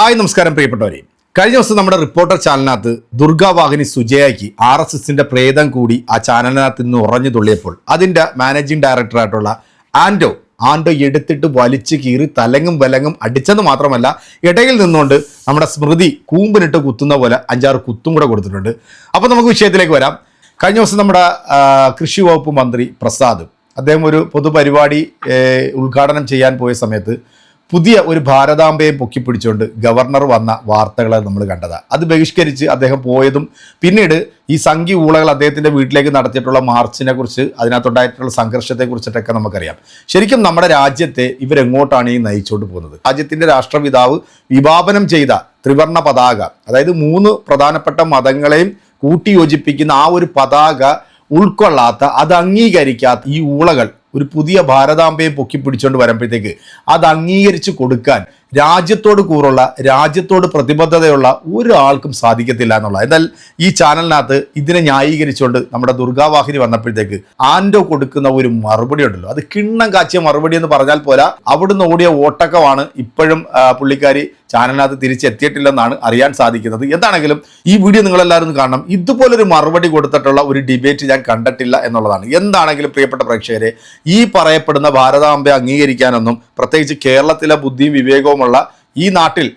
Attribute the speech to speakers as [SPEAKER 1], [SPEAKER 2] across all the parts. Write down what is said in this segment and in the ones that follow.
[SPEAKER 1] Hi നമസ്കാരം പ്രിയപ്പെട്ടവരെ. കഴിഞ്ഞ ദിവസം നമ്മുടെ റിപ്പോർട്ടർ ചാനലിനകത്ത് ദുർഗാവാഹിനി സുജയാക്കി ആർ എസ് എസിന്റെ പ്രേതം കൂടി ആ ചാനലിനകത്ത് നിന്ന് ഉറഞ്ഞു തുള്ളിയപ്പോൾ അതിന്റെ മാനേജിംഗ് ഡയറക്ടറായിട്ടുള്ള ആൻഡോ ആൻഡോ എടുത്തിട്ട് വലിച്ചു കീറി തലങ്ങും വലങ്ങും അടിച്ചെന്ന് മാത്രമല്ല ഇടയിൽ നിന്നുകൊണ്ട് നമ്മുടെ സ്മൃതി കൂമ്പിനിട്ട് കുത്തുന്ന പോലെ അഞ്ചാറ് കുത്തും കൂടെ കൊടുത്തിട്ടുണ്ട്. അപ്പോൾ നമുക്ക് വിഷയത്തിലേക്ക് വരാം. കഴിഞ്ഞ ദിവസം നമ്മുടെ കൃഷി വകുപ്പ് മന്ത്രി പ്രസാദ് അദ്ദേഹം ഒരു പൊതുപരിപാടി ഉദ്ഘാടനം ചെയ്യാൻ പോയ സമയത്ത് പുതിയ ഒരു ഭാരതാംബയെ പൊക്കിപ്പിടിച്ചുകൊണ്ട് ഗവർണർ വന്ന വാർത്തകളെ നമ്മൾ കണ്ടതാണ് അത് ബഹിഷ്കരിച്ച് അദ്ദേഹം പോയതും പിന്നീട് ഈ സംഘി ഊളകൾ അദ്ദേഹത്തിന്റെ വീട്ടിലേക്ക് നടത്തിയിട്ടുള്ള മാർച്ചിനെ കുറിച്ച് അതിനകത്തുണ്ടായിട്ടുള്ള സംഘർഷത്തെ കുറിച്ചിട്ടൊക്കെ നമുക്കറിയാം. ശരിക്കും നമ്മുടെ രാജ്യത്തെ ഇവരെങ്ങോട്ടാണ് ഈ നയിച്ചുകൊണ്ട് പോകുന്നത്? രാജ്യത്തിന്റെ രാഷ്ട്രപിതാവ് വിഭാവനം ചെയ്ത ത്രിവർണ പതാക അതായത് മൂന്ന് പ്രധാനപ്പെട്ട മതങ്ങളെയും കൂട്ടിയോജിപ്പിക്കുന്ന ആ ഒരു പതാക ഉൾക്കൊള്ളാത്ത അത് അംഗീകരിക്കാത്ത ഈ ഊളകൾ ഒരു പുതിയ ഭാരതാംബയെ പൊക്കിപ്പിടിച്ചുകൊണ്ട് വരുമ്പോഴത്തേക്ക് അത് അംഗീകരിച്ച് കൊടുക്കാൻ രാജ്യത്തോട് കൂറുള്ള രാജ്യത്തോട് പ്രതിബദ്ധതയുള്ള ഒരാൾക്കും സാധിക്കത്തില്ല എന്നുള്ള എന്നാൽ ഈ ചാനലിനകത്ത് ഇതിനെ ന്യായീകരിച്ചുകൊണ്ട് നമ്മുടെ ദുർഗാവാഹിനി വന്നപ്പോഴത്തേക്ക് ആൻഡോ കൊടുക്കുന്ന ഒരു മറുപടി ഉണ്ടല്ലോ. അത് കിണ്ണം കാച്ചിയ മറുപടി എന്ന് പറഞ്ഞാൽ പോരാ അവിടുന്ന് ഓടിയ ഓട്ടക്കമാണ് ഇപ്പോഴും പുള്ളിക്കാരി ചാനലിനകത്ത് തിരിച്ചെത്തിയിട്ടില്ലെന്നാണ് അറിയാൻ സാധിക്കുന്നത്. എന്താണെങ്കിലും ഈ വീഡിയോ നിങ്ങളെല്ലാവരും കാണണം. ഇതുപോലൊരു മറുപടി കൊടുത്തിട്ടുള്ള ഒരു ഡിബേറ്റ് ഞാൻ കണ്ടിട്ടില്ല എന്നുള്ളതാണ്. എന്താണെങ്കിലും പ്രിയപ്പെട്ട പ്രേക്ഷകരെ ഈ പറയപ്പെടുന്ന ഭാരതാംബയെ അംഗീകരിക്കാനൊന്നും പ്രത്യേകിച്ച് കേരളത്തിലെ ബുദ്ധിയും വിവേകവുമുള്ള ഈ നാട്ടിൽ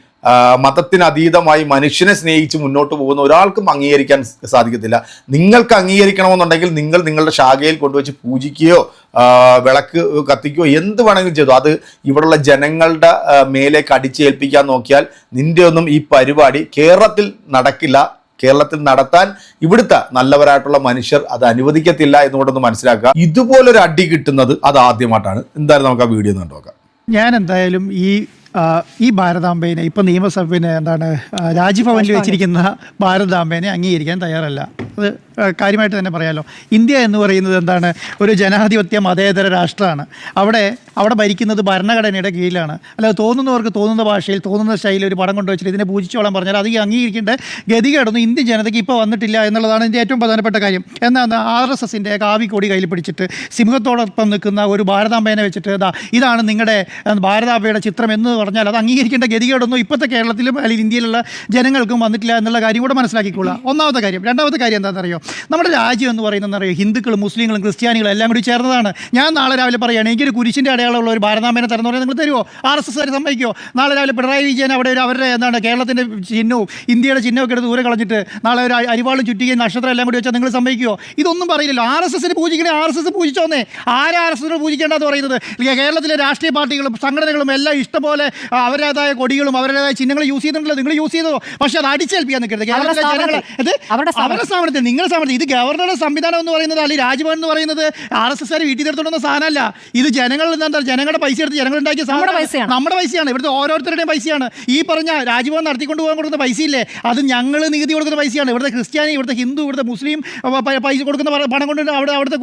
[SPEAKER 1] മതത്തിനതീതമായി മനുഷ്യനെ സ്നേഹിച്ച് മുന്നോട്ട് പോകുന്ന ഒരാൾക്കും അംഗീകരിക്കാൻ സാധിക്കത്തില്ല. നിങ്ങൾക്ക് അംഗീകരിക്കണമെന്നുണ്ടെങ്കിൽ നിങ്ങൾ നിങ്ങളുടെ ശാഖയിൽ കൊണ്ടുവച്ച് പൂജിക്കുകയോ വിളക്ക് കത്തിക്കുകയോ എന്ത് വേണമെങ്കിലും ചെയ്തു. അത് ഇവിടെയുള്ള ജനങ്ങളുടെ മേലേക്ക് അടിച്ചേൽപ്പിക്കാൻ നോക്കിയാൽ നിന്റെ ഒന്നും ഈ പരിപാടി കേരളത്തിൽ നടക്കില്ല. കേരളത്തിൽ നടത്താൻ ഇവിടുത്തെ നല്ലവരായിട്ടുള്ള മനുഷ്യർ അത് അനുവദിക്കത്തില്ല എന്നുകൊണ്ടൊന്ന് മനസ്സിലാക്കുക. ഇതുപോലൊരു അടി കിട്ടുന്നത് അത് ആദ്യമായിട്ടാണ്. എന്തായാലും നമുക്ക് ആ വീഡിയോ ഒന്ന് നോക്കാം.
[SPEAKER 2] ഞാൻ എന്തായാലും ഈ ഈ ഭാരതാംബേനെ ഇപ്പം നിയമസഭയിൽ എന്താണ് രാജ്ഭവനിൽ വെച്ചിരിക്കുന്ന ഭാരതാംബേനെ അംഗീകരിക്കാൻ തയ്യാറല്ല. അത് കാര്യമായിട്ട് തന്നെ പറയാമല്ലോ ഇന്ത്യ എന്ന് പറയുന്നത് എന്താണ് ഒരു ജനാധിപത്യ മതേതര രാഷ്ട്രമാണ്. അവിടെ അവിടെ ഭരിക്കുന്നത് ഭരണഘടനയുടെ കീഴിലാണ്. അല്ലാതെ തോന്നുന്നവർക്ക് തോന്നുന്ന ഭാഷയിൽ തോന്നുന്ന ശൈലിയിൽ ഒരു പടം കൊണ്ടുവച്ചിട്ട് ഇതിനെ പൂജിച്ചോളാൻ പറഞ്ഞാൽ അത് അംഗീകരിക്കേണ്ട ഗതികേടൊന്നും ഇന്ത്യൻ ജനതയ്ക്ക് ഇപ്പോൾ വന്നിട്ടില്ല എന്നുള്ളതാണ് ഇതിന്റെ ഏറ്റവും പ്രധാനപ്പെട്ട കാര്യം. എന്നാൽ ആർ എസ് എസിന്റെ കാവി കൊടി കയ്യിൽ പിടിച്ചിട്ട് സിംഹത്തോടൊപ്പം നിൽക്കുന്ന ഒരു ഭാരതാംബേനെ വെച്ചിട്ട് ഇതാ ഇതാണ് നിങ്ങളുടെ ഭാരതാംബയുടെ ചിത്രം എന്ന് പറഞ്ഞാൽ അത് അംഗീകരിക്കേണ്ട ഗതികേടൊന്നും ഇപ്പോഴത്തെ കേരളത്തിലും അല്ലെങ്കിൽ ഇന്ത്യയിലുള്ള ജനങ്ങൾക്കും വന്നിട്ടില്ല എന്നുള്ള കാര്യം കൂടെ മനസ്സിലാക്കിക്കൊള്ളുക. ഒന്നാമത്തെ കാര്യം രണ്ടാമത്തെ കാര്യം എന്താണെന്നറിയോ? നമ്മുടെ രാജ്യം എന്ന് പറയുന്നത് അറിയോ ഹിന്ദുക്കളും മുസ്ലിങ്ങളും ക്രിസ്ത്യാനികളും എല്ലാം കൂടി ചേർന്നതാണ്. ഞാൻ നാളെ രാവിലെ പറയുകയാണ് എനിക്കൊരു കുരിശിന്റെ അടയാളമുള്ള ഒരു ഭാരതാംബേനെ തരുന്ന പറഞ്ഞാൽ നിങ്ങൾ തരുമോ ആർ എസ് എസ് സമ്മതിക്കുമോ നാളെ രാവിലെ പിണറായി വിജയൻ അവിടെ ഒരു അവരുടെ എന്താണ് കേരളത്തിന്റെ ചിഹ്നവും ഇന്ത്യയുടെ ചിഹ്നമൊക്കെ എടുത്ത് ദൂരെ കളഞ്ഞിട്ട് നാളെ ഒരു അരിവാളും ചുറ്റികയും നക്ഷത്രം എല്ലാം കൂടി വെച്ചാൽ നിങ്ങൾ സമ്മതിക്കുമോ ഇതൊന്നും പറയില്ലല്ലോ. ആർ എസ് എസിന് പൂജിക്കണേ ആർ എസ് എസ് പൂജിച്ചോന്നേ. ആരെ ആർ എസ് എസിനെ പൂജിക്കേണ്ടതെന്ന് പറയുന്നത്? കേരളത്തിലെ രാഷ്ട്രീയ പാർട്ടികളും സംഘടനകളും എല്ലാം ഇഷ്ടംപോലെ പോലെ അവരുടേതായ കൊടികളും അവരുടേതായ ചിഹ്നങ്ങൾ യൂസ് ചെയ്തിട്ടുണ്ടല്ലോ. നിങ്ങൾ യൂസ് ചെയ്തോ പക്ഷേ അത് അടിച്ചേൽപ്പിക്കാൻ നിൽക്കരുത്. കേരളത്തിലെ ജനങ്ങൾ ഇത്
[SPEAKER 3] അവരുടെ സ്ഥാപനത്തിൽ.
[SPEAKER 2] നിങ്ങളുടെ സ്ഥാപനത്തിൽ. ഇത് ഗവർണറുടെ സംവിധാനം എന്ന് പറയുന്നത് അല്ലെങ്കിൽ രാജ്ഭവൻ എന്ന് പറയുന്നത് ആർ എസ് എസ് വീട്ടിൽ നിർത്തുന്ന സാധനമല്ല. ഇത് ജനങ്ങൾ എന്താ ജനങ്ങളുടെ പൈസ എടുത്ത് ജനങ്ങൾ ഉണ്ടാക്കിയ
[SPEAKER 3] നമ്മുടെ പൈസയാണ്.
[SPEAKER 2] നമ്മുടെ പൈസയാണ്. ഇവിടുത്തെ ഓരോരുത്തരുടെയും പൈസയാണ്. ഈ പറഞ്ഞ രാജ്ഭവൻ നടത്തിക്കൊണ്ട് പോകാൻ കൊടുക്കുന്ന പൈസയില്ലേ? അത് ഞങ്ങൾ നികുതി കൊടുക്കുന്ന പൈസയാണ്. ഇവിടുത്തെ ക്രിസ്ത്യാനി ഇവിടുത്തെ ഹിന്ദു ഇവിടുത്തെ മുസ്ലിം പൈസ കൊടുക്കുന്ന പണം കൊണ്ട് അവിടെ അവിടുത്തെ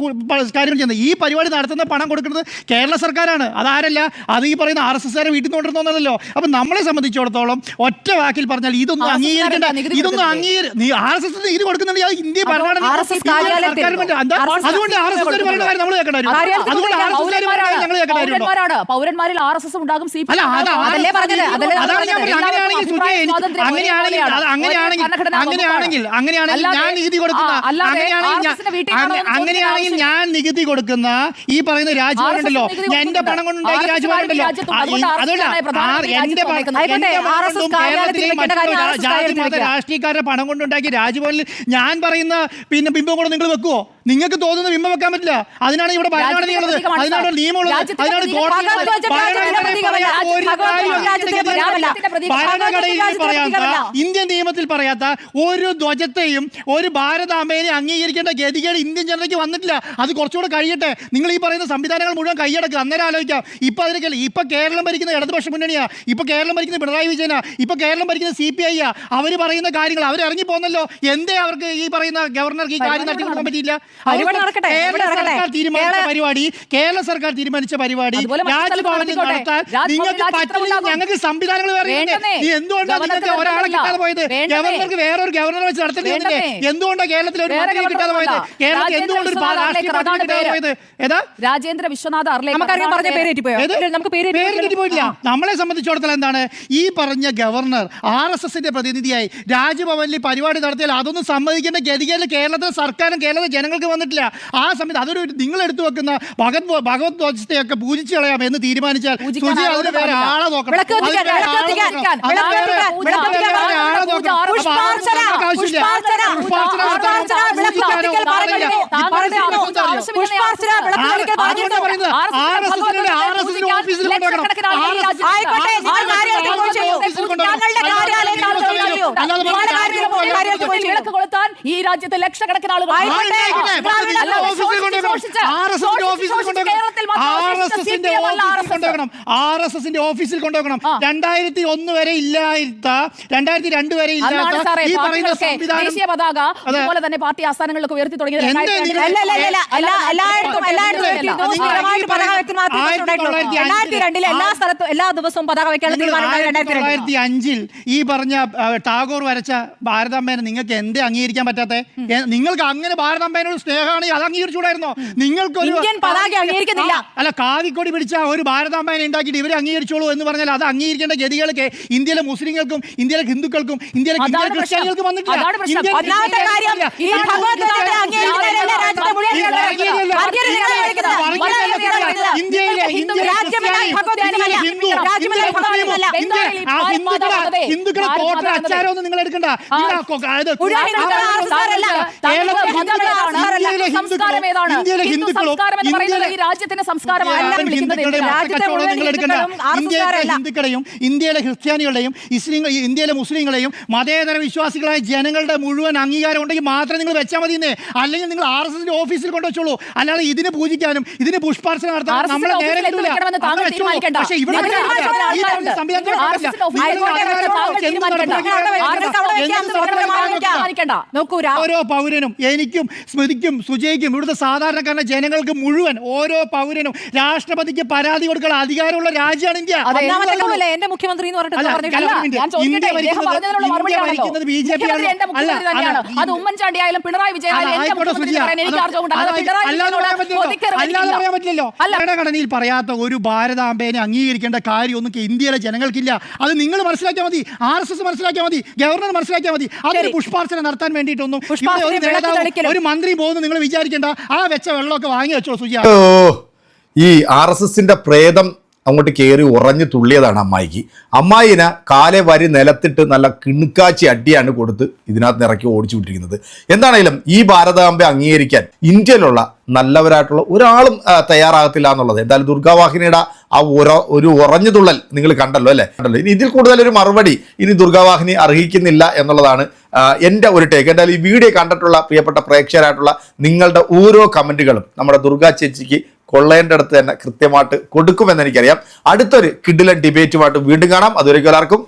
[SPEAKER 2] കാര്യങ്ങൾ ചെയ്യുന്നത്. ഈ പരിപാടി നടത്തുന്ന പണം കൊടുക്കുന്നത് കേരള സർക്കാരാണ്. അതാരല്ല അത് ഈ പറയുന്ന ആർ എസ് എസ് വീട്ടിൽ നിന്ന് കൊണ്ടിരുന്നല്ലോ അപ്പം നമ്മളെ സംബന്ധിച്ചിടത്തോളം ഒറ്റ വാക്കിൽ പറഞ്ഞാൽ ഇതൊന്നും അംഗീകരിക്കേണ്ട. ഇതൊന്നും? അംഗീകരി ആർ എസ് എസ് ഇത് കൊടുക്കുന്നുണ്ട് അത് ഇന്ത്യ ഭരണഘടന അതുകൊണ്ട് ആർ എസ് എസ് പറയുന്ന കാര്യം നമ്മൾ കേൾക്കേണ്ട വരും.
[SPEAKER 3] കാര്യാലയത്തിൽ
[SPEAKER 2] അതുകൊണ്ട് ആർ എസ് എസ് ഞങ്ങൾ കേൾക്കേണ്ട.
[SPEAKER 3] പൗരന്മാരാണ്. പൗരന്മാരിൽ ആർ എസ് എസ് ഉണ്ടാകും. സി പി അതല്ലേ പറഞ്ഞത്.
[SPEAKER 2] അങ്ങനെയാണെങ്കിൽ അങ്ങനെയാണെങ്കിൽ ഞാൻ നികുതി കൊടുക്കുന്ന അങ്ങനെയാണെങ്കിൽ ഞാൻ നികുതി കൊടുക്കുന്ന ഈ പറയുന്ന രാജ്ഭവൻ ഉണ്ടല്ലോ. എന്റെ പണം കൊണ്ടുണ്ടാക്കിയ രാജ്ഭവൻ ഉണ്ടല്ലോ.
[SPEAKER 3] അതുകൊണ്ട്
[SPEAKER 2] എന്റെ. രാഷ്ട്രീയക്കാരുടെ പണം കൊണ്ടുണ്ടാക്കിയ രാജ്ഭവനിൽ ഞാൻ പറയുന്ന പിന്നെ ബിംബം കൂടെ നിങ്ങൾ വെക്കുവോ? നിങ്ങൾക്ക് തോന്നുന്ന ബിംബം വെക്കാൻ പറ്റില്ല. അതിനാണ് ഇവിടെ ഭരണഘടനയുള്ളത്
[SPEAKER 3] ഉള്ളത്.
[SPEAKER 2] അതിനാണ് നിയമമുള്ളത്. അതിനാണ്. ഭരണഘടനയിൽ പറയാത്ത ഇന്ത്യൻ നിയമത്തിൽ പറയാത്ത ഒരു ധ്വജത്തെയും ഒരു ഭാരതാംബേനെ അംഗീകരിക്കേണ്ട ഗതികേട് ഇന്ത്യൻ ജനതയ്ക്ക് വന്നിട്ടില്ല. അത് കുറച്ചുകൂടെ കഴിയട്ടെ. നിങ്ങൾ ഈ പറയുന്ന സംവിധാനങ്ങൾ മുഴുവൻ കൈയടക്കുക. അന്നേരം ആലോചിക്കാം. ഇപ്പൊ അതിനൊക്കെ ഇപ്പൊ കേരളം ഭരിക്കുന്ന ഇടതുപക്ഷ മുന്നണിയാ. ഇപ്പൊ കേരളം ഭരിക്കുന്ന പിണറായി വിജയനാ. ഇപ്പൊ കേരളം ഭരിക്കുന്ന സി പി ഐ ആ അവർ പറയുന്ന കാര്യങ്ങൾ അവർ ഇറങ്ങി പോകുന്നല്ലോ. എന്തേ അവർക്ക് ഈ പറയുന്ന ഗവർണർക്ക് ഈ കാര്യം നടത്തി കൊടുക്കാൻ പറ്റിയില്ല?
[SPEAKER 4] പരിപാടി നടക്കട്ടെ,
[SPEAKER 2] കേരള സർക്കാർ തീരുമാനിച്ച പരിപാടി കേരള സർക്കാർ തീരുമാനിച്ച പരിപാടി രാജ്ഭവനിൽ നടത്താൻ നിങ്ങൾക്ക്
[SPEAKER 3] പറ്റില്ല
[SPEAKER 2] ഞങ്ങൾക്ക് സംവിധാനങ്ങൾ വേറെ എന്തുകൊണ്ടാണ് നിങ്ങൾക്ക് ഒരാളെ. കിട്ടാതെ പോയത്. ഗവർണർക്ക് വേറൊരു ഗവർണർ വെച്ച് നടത്തേണ്ടി. എന്തുകൊണ്ടാണ് കേരളത്തിൽ ഒരു
[SPEAKER 3] വേറെ
[SPEAKER 2] മന്ത്രിയെ കിട്ടാതെ പോയത്? കേരളത്തിൽ എന്തുകൊണ്ട് ഒരു രാഷ്ട്രീയ പാർട്ടി കിട്ടാതെ പോയത്? ഏതാ?
[SPEAKER 3] രാജേന്ദ്ര വിശ്വനാഥ്
[SPEAKER 4] നമുക്കറിയാം പറഞ്ഞ പേര്. തെറ്റിപ്പോയോ
[SPEAKER 2] ഏത്?
[SPEAKER 4] ഇല്ല, നമുക്ക് പേര്
[SPEAKER 2] പേര്
[SPEAKER 4] തെറ്റിപ്പോയില്ല.
[SPEAKER 2] തെറ്റിപ്പോയില്ല നമ്മളെ സംബന്ധിച്ചിടത്തോളം എന്താണ്? ഈ പറഞ്ഞ ഗവർണർ ആർ എസ് എസിന്റെ പ്രതിനിധിയായി രാജ്ഭവനിൽ പരിപാടി നടത്തിയാൽ അതൊന്നും സമ്മതിക്കേണ്ട ഗതികേട് കേരളത്തിലെ സർക്കാരും കേരളത്തിലെ ജനങ്ങൾക്ക് വന്നിട്ടില്ല. ആ സമയത്ത് അതൊരു നിങ്ങൾ എടുത്തു വെക്കുന്ന ഭഗത് ഭഗവത് ധ്വജത്തെയൊക്കെ പൂജിച്ചു കളയാം എന്ന് തീരുമാനിച്ചാൽ സുജി അതിന് വേറെ. ആളെ നോക്കണം. അതിന്
[SPEAKER 4] കത്തിക്കാൻ,
[SPEAKER 2] നടത്താൻ? ഈ
[SPEAKER 3] രാജ്യത്തെ ലക്ഷക്കണക്കിന് ആളുകൾ
[SPEAKER 2] ഓഫീസിൽ. ആർ എസ് എസിന്റെ
[SPEAKER 3] ആ.
[SPEAKER 2] രണ്ടായിരത്തി ഒന്ന് വരെ ഇല്ലാത്ത രണ്ടായിരത്തി രണ്ട് വരെ
[SPEAKER 3] ദേശീയ പതാക
[SPEAKER 2] അതെ.
[SPEAKER 3] അതുപോലെ തന്നെ പാർട്ടി ആസ്ഥാനങ്ങളിലൊക്കെ ഉയർത്തി തുടങ്ങിയത്
[SPEAKER 4] എല്ലാ- സ്ഥലത്തും എല്ലാ ദിവസവും പതാക രണ്ടായിരത്തി
[SPEAKER 2] അഞ്ചിൽ ഈ പറഞ്ഞ ടാഗോർ വരച്ച ഭാരതാമ്മേനെ നിങ്ങൾക്ക് എന്ത് അംഗീകരിക്കാൻ പറ്റാത്തെ പറ്റാത്ത നിങ്ങൾക്ക് അങ്ങനെ ഭാരതാംബേനോട് സ്നേഹമാണെങ്കിൽ അത് അംഗീകരിച്ചുകൂടായിരുന്നോ നിങ്ങൾക്ക് അല്ല കാവിക്കൊടി പിടിച്ച ഒരു ഭാരതാംബേനെ ഉണ്ടാക്കിയിട്ട് ഇവരെ അംഗീകരിച്ചോളൂ എന്ന് പറഞ്ഞാൽ അത് അംഗീകരിക്കേണ്ട ഗതികളൊക്കെ ഇന്ത്യയിലെ മുസ്ലിങ്ങൾക്കും ഇന്ത്യയിലെ ഹിന്ദുക്കൾക്കും ഇന്ത്യയിലെ. ക്രിസ്ത്യാനികൾക്കും വന്നിട്ടില്ല. ഇന്ത്യയിലെ ഹിന്ദുക്കളെ ഹിന്ദുക്കളെ തോട്ട അച്ചാരമൊന്നും നിങ്ങൾ എടുക്കണ്ട നിങ്ങൾ ഇന്ത്യയിലെ ഹിന്ദുക്കളും
[SPEAKER 3] രാജ്യത്തിന്റെ.
[SPEAKER 2] ഹിന്ദുക്കളെയും ഇന്ത്യയിലെ ക്രിസ്ത്യാനികളുടെയും ഇസ്ലിം ഇന്ത്യയിലെ മുസ്ലിങ്ങളെയും മതേതര വിശ്വാസികളായ ജനങ്ങളുടെ മുഴുവൻ അംഗീകാരം ഉണ്ടെങ്കിൽ മാത്രം നിങ്ങൾ വെച്ചാൽ മതി അല്ലെങ്കിൽ നിങ്ങൾ ആർ എസ് എസിന്റെ ഓഫീസിൽ കൊണ്ടുവച്ചോളൂ. അല്ലാതെ ഇതിന് പൂജിക്കാനും ഇതിന് പുഷ്പാർച്ചന നടത്താനും നമ്മളെ നേരെ. പക്ഷേ ഇവിടെ
[SPEAKER 3] നിങ്ങൾ
[SPEAKER 4] നോക്കൂ
[SPEAKER 2] ഓരോ പൗരനും എനിക്കും സ്മൃതിക്കും സുജയ്ക്കും ഇവിടുത്തെ സാധാരണക്കാരന്റെ ജനങ്ങൾക്ക് മുഴുവൻ ഓരോ പൗരനും രാഷ്ട്രപതിക്ക് പരാതി കൊടുക്കാൻ അധികാരമുള്ള രാജ്യമാണ് ഇന്ത്യ.
[SPEAKER 4] എന്റെ മുഖ്യമന്ത്രി എന്ന് പറഞ്ഞിട്ട്
[SPEAKER 2] ബി ജെ പി
[SPEAKER 3] അത് ഉമ്മൻചാണ്ടി ആയാലും പിണറായി
[SPEAKER 2] ഭരണഘടനയിൽ പറയാത്ത ഒരു ഭാരതാംബേനെ അംഗീകരിക്കേണ്ട കാര്യമൊന്നും ഇന്ത്യയിലെ ജനങ്ങൾക്കില്ല. അത് നിങ്ങൾ മനസ്സിലാക്കിയാൽ മതി. ആർ എസ് എസ് മനസ്സിലാക്കിയാൽ മതി. ഗവർണർ മനസ്സിലാക്കിയാൽ മതി. അതൊരു പുഷ്പാർച്ചന നടത്താൻ വേണ്ടിയിട്ടൊന്നും ഒരു നേതാവ് ഒരു മന്ത്രി പോകുന്നു നിങ്ങൾ വിചാരിക്കേണ്ട. ആ വെച്ച വെള്ളമൊക്കെ വാങ്ങി വെച്ചോ സുജിയ.
[SPEAKER 1] ഓ ഈ ആർ എസ് എസിന്റെ പ്രേതം അങ്ങോട്ട് കയറി ഉറഞ്ഞു തുള്ളിയതാണ് അമ്മായിക്ക്. അമ്മായിനെ കാലെ വരി നിലത്തിട്ട് നല്ല കിണുക്കാച്ചി അടിയാണ് കൊടുത്ത് ഇതിനകത്ത് ഇറക്കി ഓടിച്ചു വിട്ടിരിക്കുന്നത്. എന്താണെങ്കിലും ഈ ഭാരതാംബ അംഗീകരിക്കാൻ ഇന്ത്യയിലുള്ള നല്ലവരായിട്ടുള്ള ഒരാളും തയ്യാറാകത്തില്ല എന്നുള്ളത്. എന്തായാലും ദുർഗാവാഹിനിയുടെ ആ ഉറ ഒരു ഉറഞ്ഞു തുള്ളൽ നിങ്ങൾ കണ്ടല്ലോ അല്ലേ? കണ്ടല്ലോ. ഇനി ഇതിൽ കൂടുതൽ ഒരു മറുപടി ഇനി ദുർഗാവാഹിനി അർഹിക്കുന്നില്ല എന്നുള്ളതാണ് എന്റെ ഒരു ടേക്ക് എന്തായാലും ഈ വീഡിയോ കണ്ടിട്ടുള്ള പ്രിയപ്പെട്ട പ്രേക്ഷകരായിട്ടുള്ള നിങ്ങളുടെ ഓരോ കമന്റുകളും നമ്മുടെ ദുർഗാ ചേച്ചിക്ക് കൊള്ളേന്റെ അടുത്ത് തന്നെ കൃത്യമായിട്ട് കൊടുക്കുമെന്ന് എനിക്കറിയാം. അടുത്തൊരു കിഡിലൻ ഡിബേറ്റുമായിട്ട് വീണ്ടും കാണാം. എല്ലാവർക്കും